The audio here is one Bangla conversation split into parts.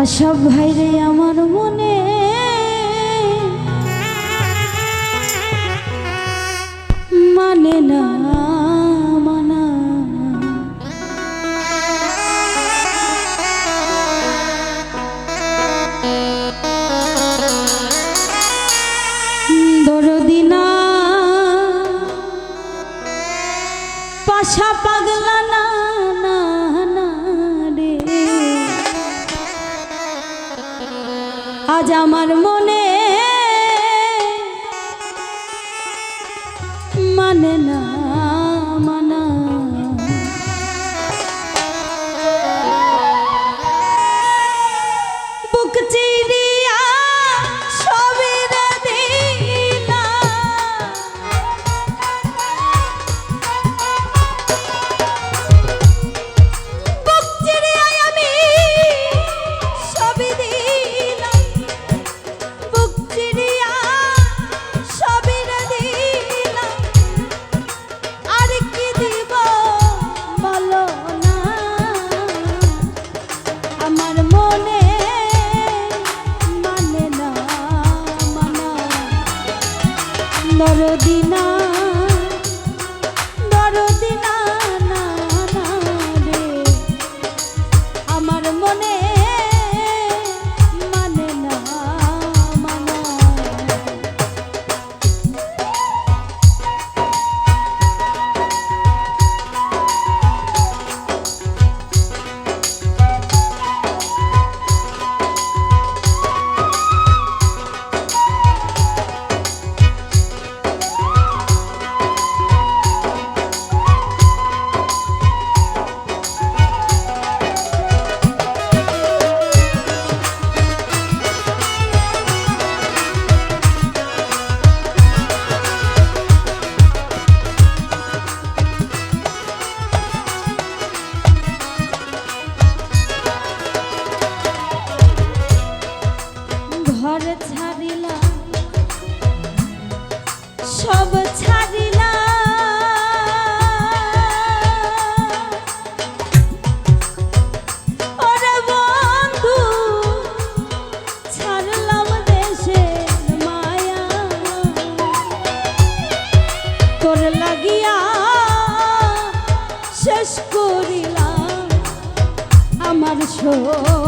আশা ভাইরে আমার মনে মানে না মানা পাশা পাগলা আজ আমার মন ভুবন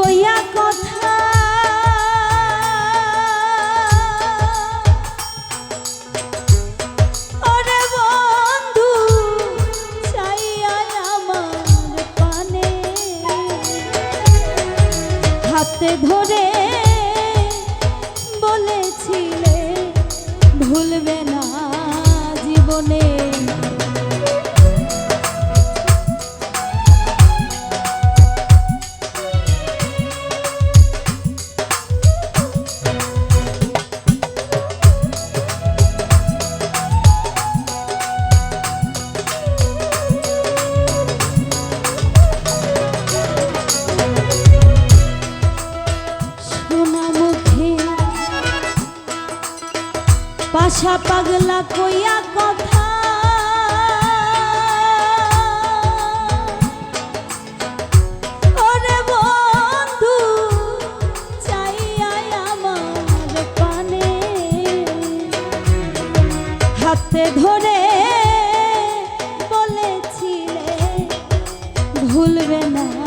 কইয়া কথা। আমার হাতে ধরে বলেছিলে ভুলবে না জীবনে। পাশা পাগলা কইয়া কথা। হাতে ধরে বলেছিলে ভুলবে না।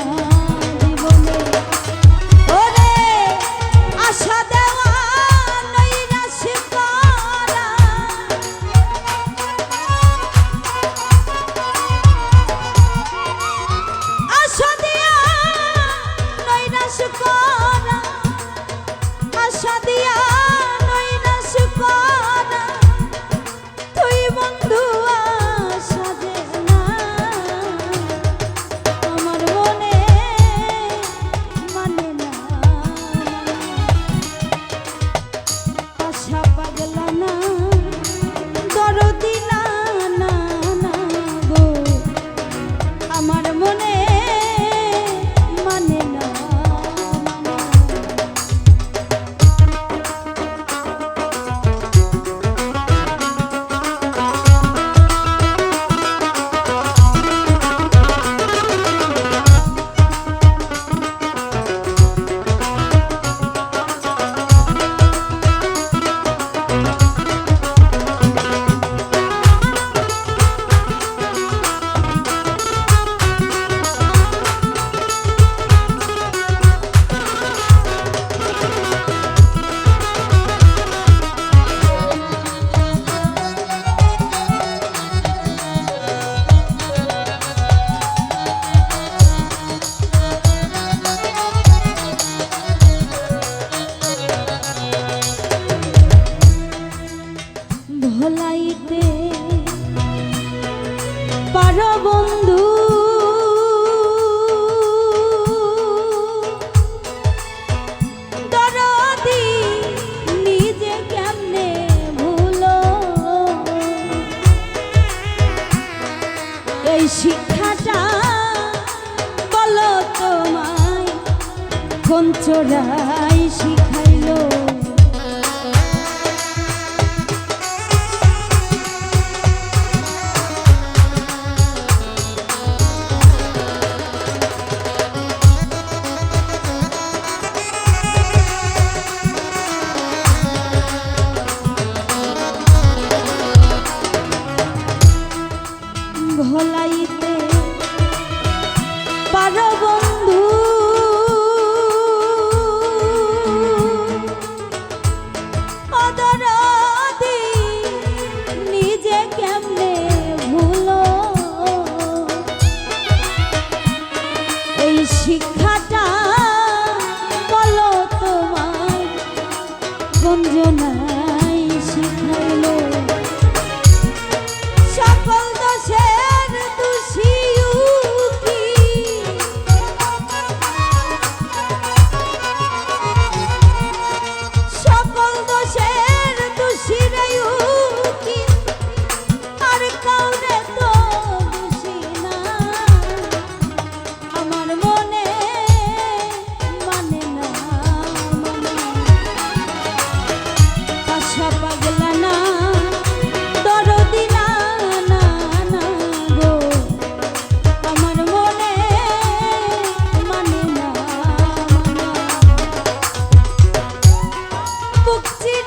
শিখাই শিখাইল সকল city.